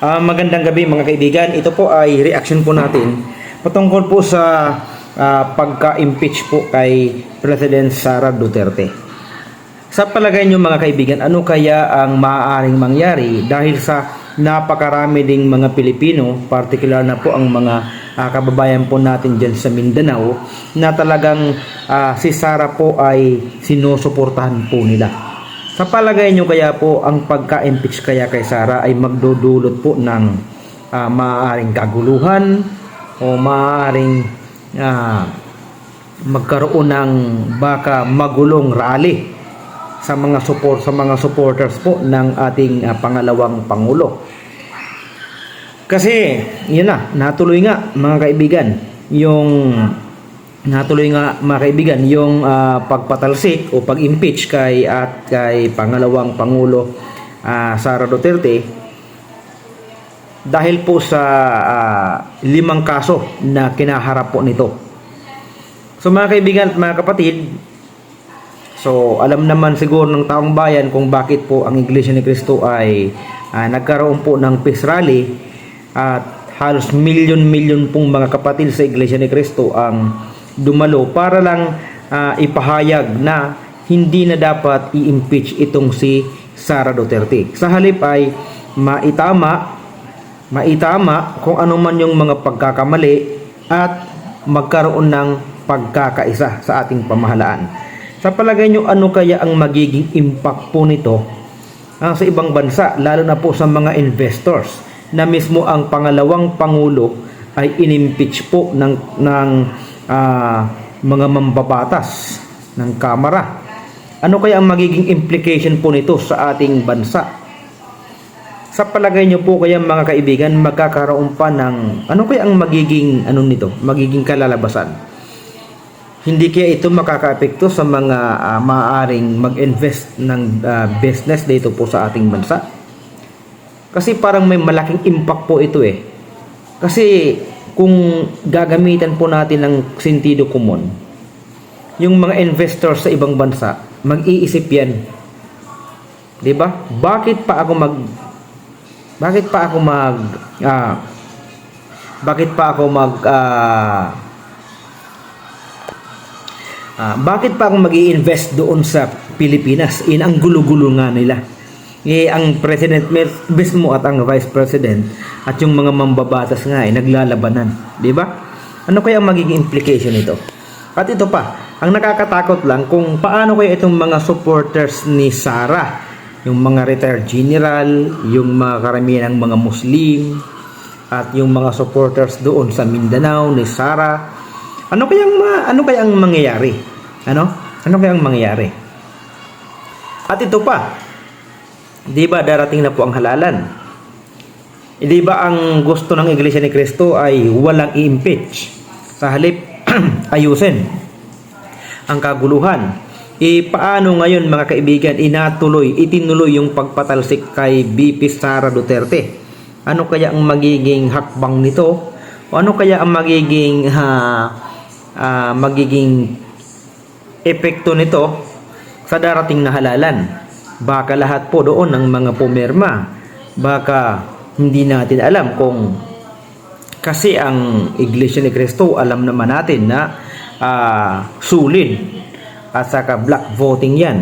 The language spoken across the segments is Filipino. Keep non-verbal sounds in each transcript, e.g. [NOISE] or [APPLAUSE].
Ah, magandang gabi mga kaibigan. Ito po ay reaction po natin patungkol po sa ah, pagka-impeach po kay President Sara Duterte. Sa palagay niyo mga kaibigan, ano kaya ang maaaring mangyari dahil sa napakarami ding mga Pilipino, partikular na po ang mga ah, kababayan po natin dyan sa Mindanao, na talagang ah, si Sara po ay sinusuportahan po nila. Sa palagay nyo kaya po ang pagka-impeach kaya kay Sara ay magdudulot po ng ah, maaaring kaguluhan o maaaring ah, magkaroon ng baka magulong rally sa mga support sa mga supporters po ng ating ah, pangalawang pangulo. Kasi yun na, natuloy nga mga kaibigan yung natuloy nga mga kaibigan yung ah, pagpatalsik o pag-impeach kay at kay pangalawang pangulo ah, Sara Duterte dahil po sa ah, limang kaso na kinaharap po nito. So mga kaibigan at mga kapatid, so alam naman siguro ng taong bayan kung bakit po ang Iglesia ni Cristo ay ah, nagkaroon po ng peace rally at halos milyon-milyon pong mga kapatid sa Iglesia ni Cristo ang dumalo para lang ah, ipahayag na hindi na dapat i-impeach itong si Sara Duterte. Sa halip ay maitama maitama kung ano man yung mga pagkakamali at magkaroon ng pagkakaisa sa ating pamahalaan. Sa palagay nyo, ano kaya ang magiging impact po nito ah, sa ibang bansa, lalo na po sa mga investors na mismo ang pangalawang pangulo ay inimpeach po ng, ng ah, mga mambabatas ng kamara. Ano kaya ang magiging implication po nito sa ating bansa? Sa palagay niyo po kaya mga kaibigan, magkakaroon pa ng ano kaya ang magiging ano nito, magiging kalalabasan? Hindi kaya ito makakaapekto sa mga ah, maaaring mag-invest ng ah, business dito po sa ating bansa? Kasi parang may malaking impact po ito eh. Kasi kung gagamitan po natin ng sentido common, yung mga investors sa ibang bansa, mag-iisip yan. 'Di ba? Bakit pa ako mag bakit pa ako mag ah, bakit pa ako mag ah, ah, bakit pa ako mag invest doon sa Pilipinas in ang gulo-gulo nga nila eh, ang president mis- mismo at ang vice president at yung mga mambabatas nga ay naglalabanan di ba ano kaya ang magiging implication nito at ito pa ang nakakatakot lang kung paano kaya itong mga supporters ni Sara yung mga retired general, yung mga karamihan ng mga Muslim, at yung mga supporters doon sa Mindanao ni Sara. Ano kayang ma, ano kayang mangyayari? Ano? Ano kayang mangyayari? At ito pa, 'di ba darating na po ang halalan? Eh, 'Di ba ang gusto ng Iglesia ni Cristo ay walang i-impeach. Sa halip [CLEARS THROAT] ayusin ang kaguluhan. E paano ngayon mga kaibigan inatuloy, itinuloy yung pagpatalsik kay BP Sara Duterte? Ano kaya ang magiging hakbang nito? O ano kaya ang magiging ha, ah, magiging epekto nito sa darating na halalan? Baka lahat po doon ng mga pumirma. Baka hindi natin alam kung kasi ang Iglesia ni Cristo alam naman natin na ah, sulit at saka black voting yan.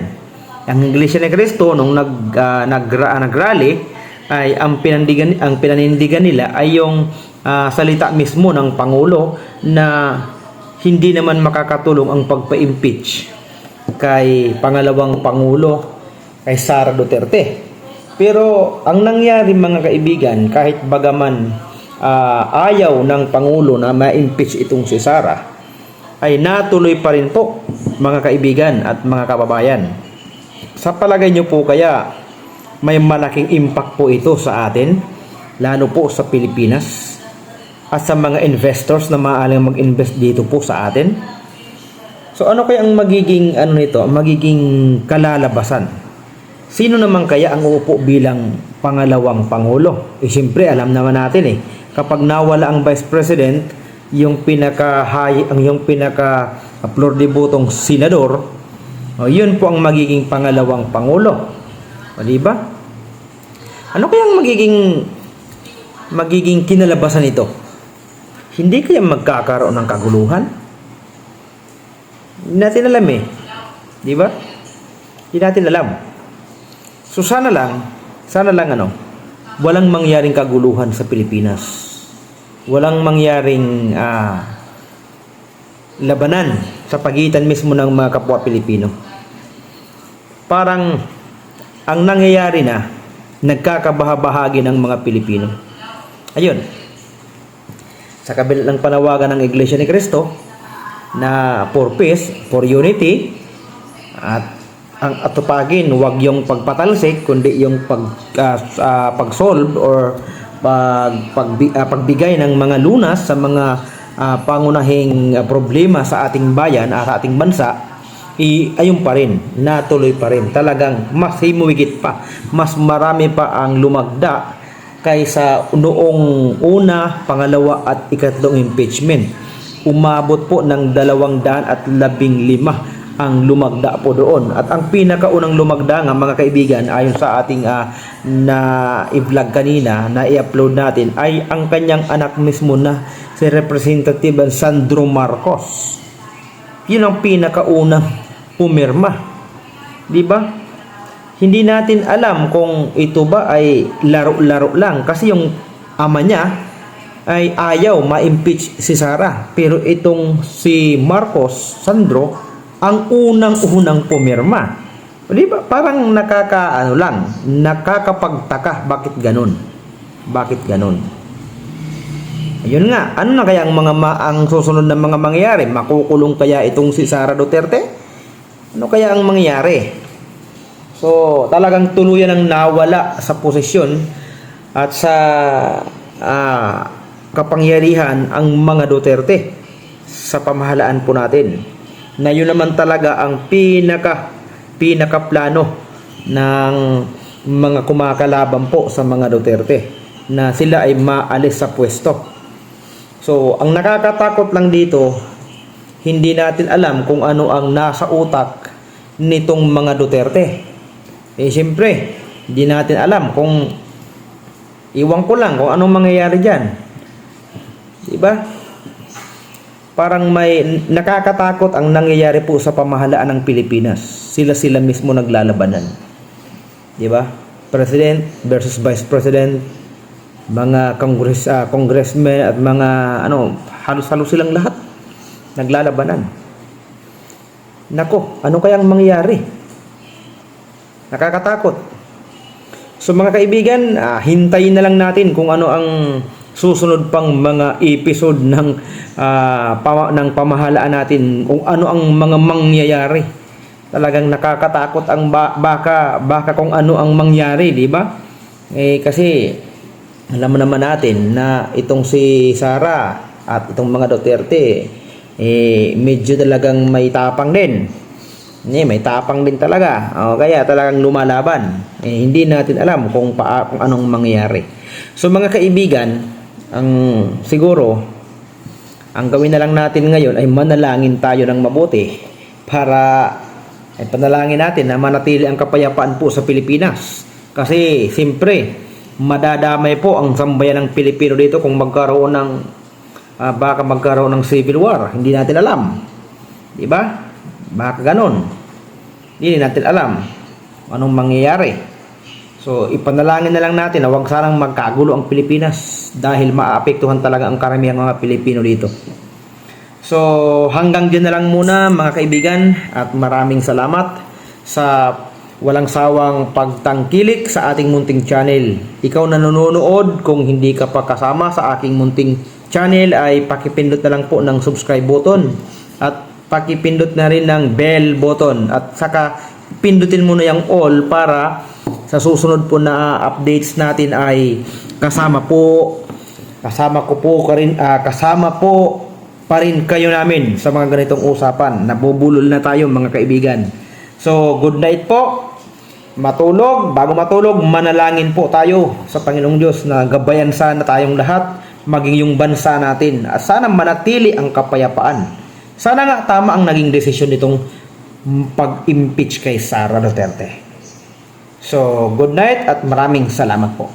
Ang Iglesia ni Cristo nung nag uh, nagra, nagrally ay ang pinandigan ang pinanindigan nila ay yung ah, salita mismo ng pangulo na hindi naman makakatulong ang pagpa-impeach kay pangalawang pangulo kay Sara Duterte. Pero ang nangyari mga kaibigan kahit bagaman ah, ayaw ng pangulo na ma-impeach itong si Sara ay natuloy pa rin po mga kaibigan at mga kababayan. Sa palagay nyo po kaya may malaking impact po ito sa atin, lalo po sa Pilipinas at sa mga investors na maaaring mag-invest dito po sa atin. So ano kaya ang magiging ano nito, magiging kalalabasan? Sino naman kaya ang uupo bilang pangalawang pangulo? Eh siyempre alam naman natin eh, kapag nawala ang vice president, yung pinaka high, ang yung pinaka flor de botong senador, o yun po ang magiging pangalawang pangulo. O di ba? Ano kaya ang magiging magiging kinalabasan nito? Hindi kaya magkakaroon ng kaguluhan? Hindi natin alam eh. Di ba? Hindi natin alam. So sana lang, sana lang ano, walang mangyaring kaguluhan sa Pilipinas. Walang mangyaring ah, labanan sa pagitan mismo ng mga kapwa Pilipino. Parang ang nangyayari na, nagkakabahabahagi ng mga Pilipino. Ayun. Sa kabila ng panawagan ng Iglesia ni Cristo na for peace, for unity, at ang atupagin, huwag yung pagpatalsik, kundi yung pag, ah, ah, pag-solve or pag, pagbi- ah, pagbigay ng mga lunas sa mga ah, pangunahing ah, problema sa ating bayan at sa ating bansa, i ayun pa rin, natuloy pa rin. Talagang mas himuwigit pa, mas marami pa ang lumagda kaysa noong una, pangalawa at ikatlong impeachment. Umabot po ng dalawang daan at labing lima ang lumagda po doon. At ang pinakaunang lumagda nga mga kaibigan ayon sa ating ah, na i-vlog kanina na i-upload natin ay ang kanyang anak mismo na si Representative Sandro Marcos. Yun ang pinakaunang pumirma. Di ba? Hindi natin alam kung ito ba ay laro-laro lang kasi yung ama niya ay ayaw ma-impeach si Sara. Pero itong si Marcos Sandro ang unang-unang pumirma. Di ba? Parang nakaka ano lang, nakakapagtaka bakit ganun? Bakit ganun? Ayun nga, ano na kaya ang mga ma- ang susunod na mga mangyayari? Makukulong kaya itong si Sara Duterte? Ano kaya ang mangyayari? So, talagang tuluyan ang nawala sa posisyon at sa ah, kapangyarihan ang mga Duterte sa pamahalaan po natin. Na yun naman talaga ang pinaka pinakaplano ng mga kumakalaban po sa mga Duterte na sila ay maalis sa pwesto. So, ang nakakatakot lang dito, hindi natin alam kung ano ang nasa utak nitong mga Duterte. Eh, siyempre, hindi natin alam kung iwan ko lang kung anong mangyayari dyan. Diba? Parang may nakakatakot ang nangyayari po sa pamahalaan ng Pilipinas. Sila-sila mismo naglalabanan. Diba? President versus Vice President, mga congress, ah, congressmen at mga ano, halos-halos silang lahat naglalabanan. Nako, ano kayang mangyayari? Nakakatakot. So mga kaibigan, ah, hintayin na lang natin kung ano ang susunod pang mga episode ng ah, pama- ng pamahalaan natin kung ano ang mga mangyayari. Talagang nakakatakot ang ba- baka baka kung ano ang mangyari, di ba? Eh kasi alam naman natin na itong si Sara at itong mga Duterte eh medyo talagang may tapang din. Eh, may tapang din talaga. O, kaya talagang lumalaban. Eh, hindi natin alam kung, paa, kung anong mangyayari. So mga kaibigan, ang siguro ang gawin na lang natin ngayon ay manalangin tayo ng mabuti para ay panalangin natin na manatili ang kapayapaan po sa Pilipinas. Kasi siyempre, madadamay po ang sambayan ng Pilipino dito kung magkaroon ng ah, baka magkaroon ng civil war. Hindi natin alam. 'Di ba? Baka ganon. Hindi natin alam anong mangyayari. So, ipanalangin na lang natin na huwag sanang magkagulo ang Pilipinas dahil maapektuhan talaga ang karamihan mga Pilipino dito. So, hanggang dyan na lang muna mga kaibigan at maraming salamat sa walang sawang pagtangkilik sa ating munting channel. Ikaw na nanonood kung hindi ka pa kasama sa aking munting channel ay pakipindot na lang po ng subscribe button at pakipindot na rin ng bell button at saka pindutin mo na yung all para sa susunod po na updates natin ay kasama po kasama ko po ka rin, ah, kasama po pa rin kayo namin sa mga ganitong usapan. Nabubulol na tayo mga kaibigan. So, good night po. Matulog, bago matulog, manalangin po tayo sa Panginoong Diyos na gabayan sana tayong lahat, maging yung bansa natin. At sana manatili ang kapayapaan. Sana nga tama ang naging desisyon nitong pag-impeach kay Sara Duterte. So, good night at maraming salamat po.